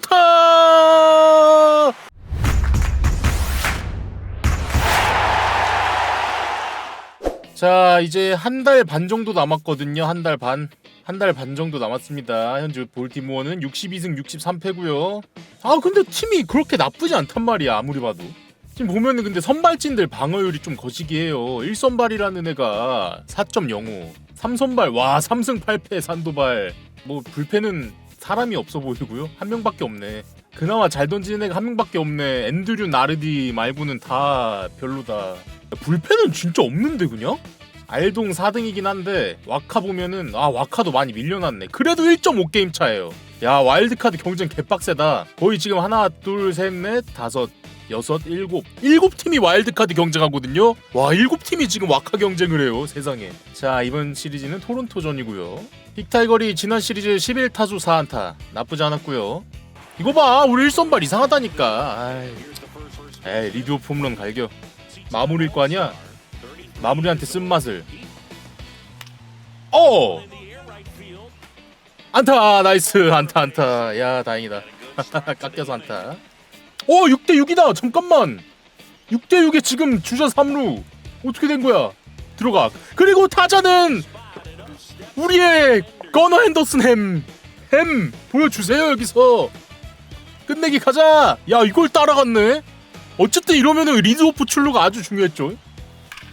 삼루타 자 이제 한 달 반 정도 남았거든요. 한 달 반. 한 달 반 정도 남았습니다. 현재 볼티모어는 62승 63패고요. 아 근데 팀이 그렇게 나쁘지 않단 말이야 아무리 봐도. 지금 보면은 근데 선발진들 방어율이 좀 거시기해요. 1선발이라는 애가 4.05 3선발. 와 3승 8패 산도발. 뭐 불패는 사람이 없어 보이고요. 한 명밖에 없네. 그나마 잘 던지는 애가 한 명밖에 없네. 앤드류 나르디 말고는 다 별로다. 불패는 진짜 없는데 그냥? 알동 4등이긴 한데 와카 보면은 아 와카도 많이 밀려났네. 그래도 1.5게임 차예요. 야 와일드카드 경쟁 개빡세다. 거의 지금 하나 둘셋넷 다섯 여섯 일곱. 일곱 팀이 와일드카드 경쟁하거든요? 와 일곱 팀이 지금 와카 경쟁을 해요 세상에. 자 이번 시리즈는 토론토전이고요 빅타이거리 지난 시리즈 11타수 4안타. 나쁘지 않았고요. 이거 봐 우리 1선발 이상하다니까. 에이 리드오프 홈런 갈겨. 마무리일 거 아니야? 마무리한테 쓴맛을. 어! 안타 나이스. 안타 안타. 야 다행이다. 깎여서 안타. 어 6대 6이다. 잠깐만. 6대 6에 지금 주자 3루. 어떻게 된 거야? 들어가. 그리고 타자는 우리의 거너 핸더슨 햄 햄 보여주세요 여기서. 끝내기 가자. 야 이걸 따라갔네. 어쨌든 이러면은 리드오프 출루가 아주 중요했죠.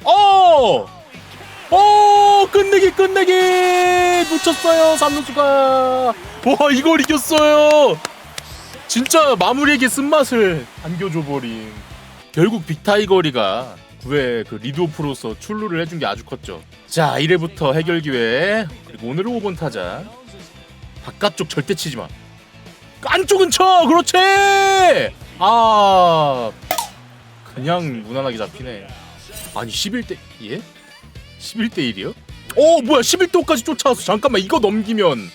어! 어! 끝내기 끝내기! 놓쳤어요 삼루수가. 와 이걸 이겼어요. 진짜 마무리에게 쓴맛을 안겨줘 버린. 결국 빅타이거리가 9회 그 리드오프로서 출루를 해준 게 아주 컸죠. 자 1회부터 해결 기회. 그리고 오늘은 5번 타자. 바깥쪽 절대 치지 마. 안쪽은 쳐 그렇지! 아! 그냥 무난하게 잡히네. 아니 11대 예? 11대 1이요? 어 뭐야. 11대 5까지 쫓아왔어. 잠깐만. 이거 넘기면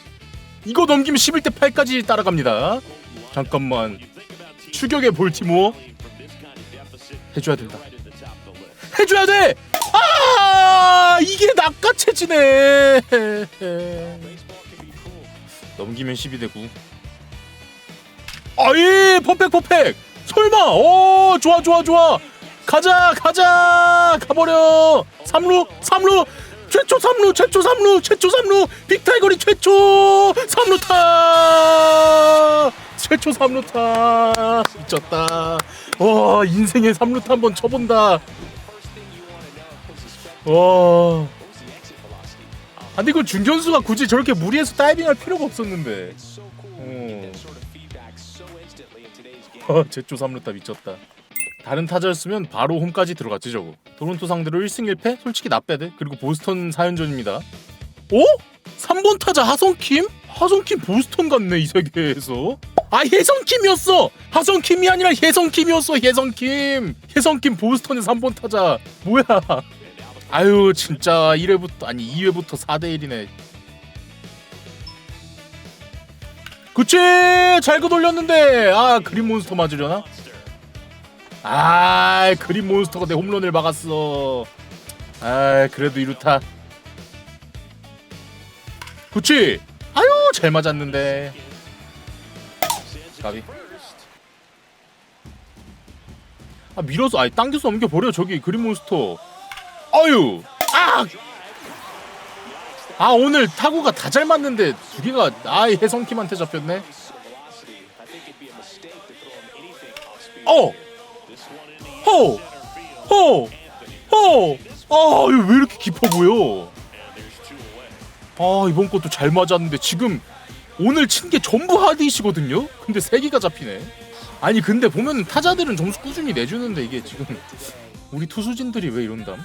이거 넘기면 11대 8까지 따라갑니다. 잠깐만. 추격의 볼티모어 해줘야 된다 해줘야 돼! 아 이게 낚아채지네. 넘기면 12대 9 아예 퍼펙 퍼펙. 설마. 오 좋아 좋아 좋아. 가자 가자. 가버려. 삼루 삼루. 최초 삼루 최초 삼루 최초 삼루. 빅타이거리 최초 삼루타. 최초 삼루타. 미쳤다. 와 인생의 삼루타 한번 쳐본다 와 아, 근데 이거 중견수가 굳이 저렇게 무리해서 다이빙할 필요가 없었는데 어. 어, 제초 3루타 미쳤다. 다른 타자였으면 바로 홈까지 들어갔지 저거. 토론토 상대로 1승 1패? 솔직히 나빼대. 그리고 보스턴 4연전입니다. 어? 3번 타자 하성킴? 하성킴 보스턴 같네 이 세계에서. 아 혜성킴이었어. 하성킴이 아니라 혜성킴이었어. 혜성킴. 혜성킴 보스턴의 3번 타자. 뭐야? 아유 진짜 1회부터 아니 2회부터 4대 1이네. 그치! 잘그 돌렸는데! 아 그린 몬스터 맞으려나? 아 그린 몬스터가 내 홈런을 막았어. 아 그래도 이루타. 그치! 아유 잘 맞았는데. 가비. 아 밀어서 아니 당겨서 넘겨버려 저기 그린 몬스터 아유 아 아 오늘 타구가 다 잘 맞는데 두 개가 아이 혜성킴한테 잡혔네. 어, 호, 호, 호. 아 이거 왜 이렇게 깊어 보여? 아 이번 것도 잘 맞았는데 지금 오늘 친 게 전부 하디시거든요. 근데 세 개가 잡히네. 아니 근데 보면 타자들은 점수 꾸준히 내주는데 이게 지금 우리 투수진들이 왜 이런담?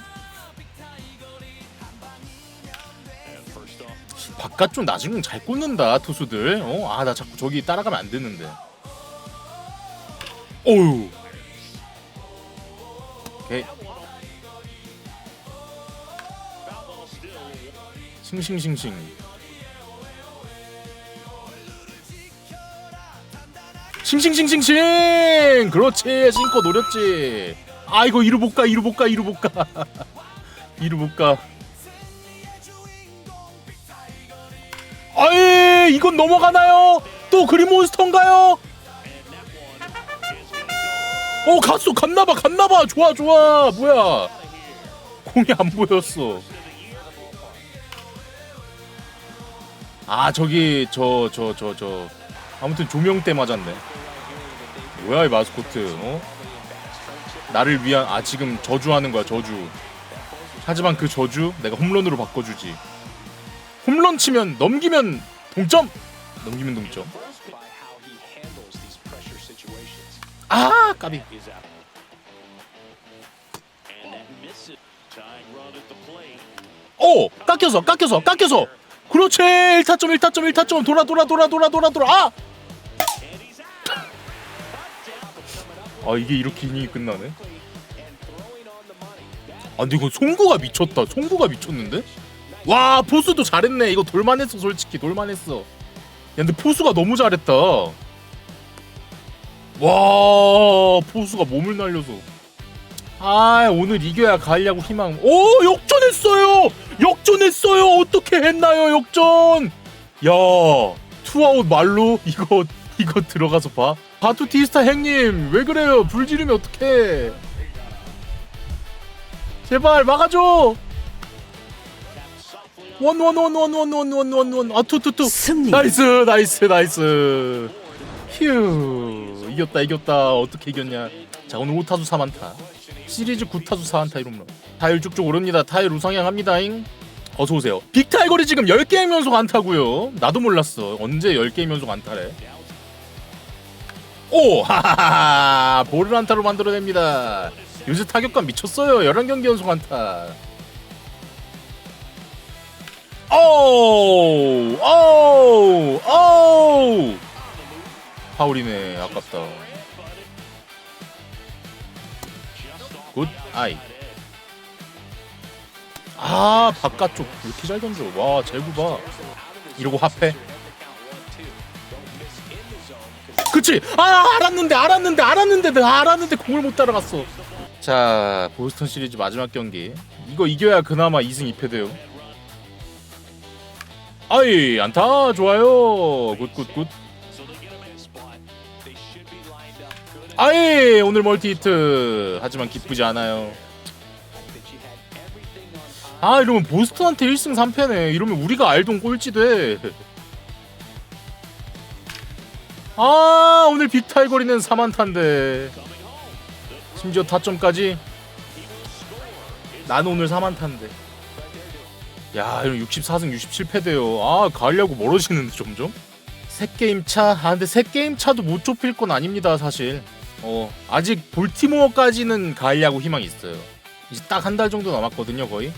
바깥쪽 나중에 잘 꽂는다 투수들. 어? 아 나 자꾸 저기 따라가면 안 되는데. 오케이. 싱싱싱싱. 싱싱싱싱싱. 그렇지. 신고 노렸지. 아 이거 이루 못 가. 이루 못 가. 이루 못 가. 이루 못 가. 아이 이건 넘어가나요? 또 그린 몬스터인가요? 어 갔어 갔나봐 갔나봐. 좋아 좋아. 뭐야? 공이 안 보였어. 아 저기 저저 저 저. 아무튼 조명 때 맞았네. 뭐야 이 마스코트 어? 나를 위한 아 지금 저주하는 거야 저주. 하지만 그 저주 내가 홈런으로 바꿔주지 홈런 치면 넘기면 동점? 넘기면 동점. 아 까비. 오 깎여서 깎여서 깎여서. 그렇지. 1타점 1타점 1타점. 돌아 돌아 돌아 돌아 돌아 돌아. 아! 아 이게 이렇게 이닝이 끝나네? 아 근데 이거 송구가 미쳤다. 송구가 미쳤는데 와 포수도 잘했네. 이거 돌만했어 솔직히. 돌만했어. 야 근데 포수가 너무 잘했다. 와 포수가 몸을 날려서. 아 오늘 이겨야 가려고 희망. 오 역전했어요! 역전했어요! 어떻게 했나요 역전? 야 투아웃 말로 이거 이거 들어가서 봐. 바투티스타 형님 왜 그래요? 불 지르면 어떡해? 제발 막아줘 원 원 원 원 원 원 원 원 원. 아 투 투 투. 승리. 나이스 나이스 나이스. 휴 이겼다 이겼다. 어떻게 이겼냐. 자 오늘 5타수 4만타. 시리즈 9타수 4안타 1홈런 타율 쭉쭉 오릅니다. 타율 우상향합니다잉. 어서오세요. 빅타이거리 지금 10게임 연속 안타고요. 나도 몰랐어. 언제 10게임 연속 안타래? 오 하하하 볼을 안타로 만들어냅니다. 요새 타격감 미쳤어요. 11경기 연속 안타 오우 파울이네 아깝다. 굿 아이. 아 바깥쪽 왜 이렇게 잘 던져. 와 제구 봐 이러고 합해. 그치! 아 알았는데 알았는데 알았는데 알았는데 공을 못 따라갔어. 자 보스턴 시리즈 마지막 경기. 이거 이겨야 그나마 2승 2패 돼요 아이 안타. 좋아요. 굿굿굿. 아이 오늘 멀티 히트. 하지만 기쁘지 않아요. 아 이러면 보스턴한테 1승 3패네. 이러면 우리가 알동 꼴찌 돼아 아, 오늘 빅타이거리는 3안타인데. 심지어 타점까지. 난 오늘 3안타인데 야 이런 64승 67패 돼요 아 가려고 멀어지는데 점점 세 게임 차. 아 근데 세 게임 차도 못 좁힐 건 아닙니다 사실. 어 아직 볼티모어까지는 가려고 희망이 있어요. 이제 딱 한 달 정도 남았거든요 거의.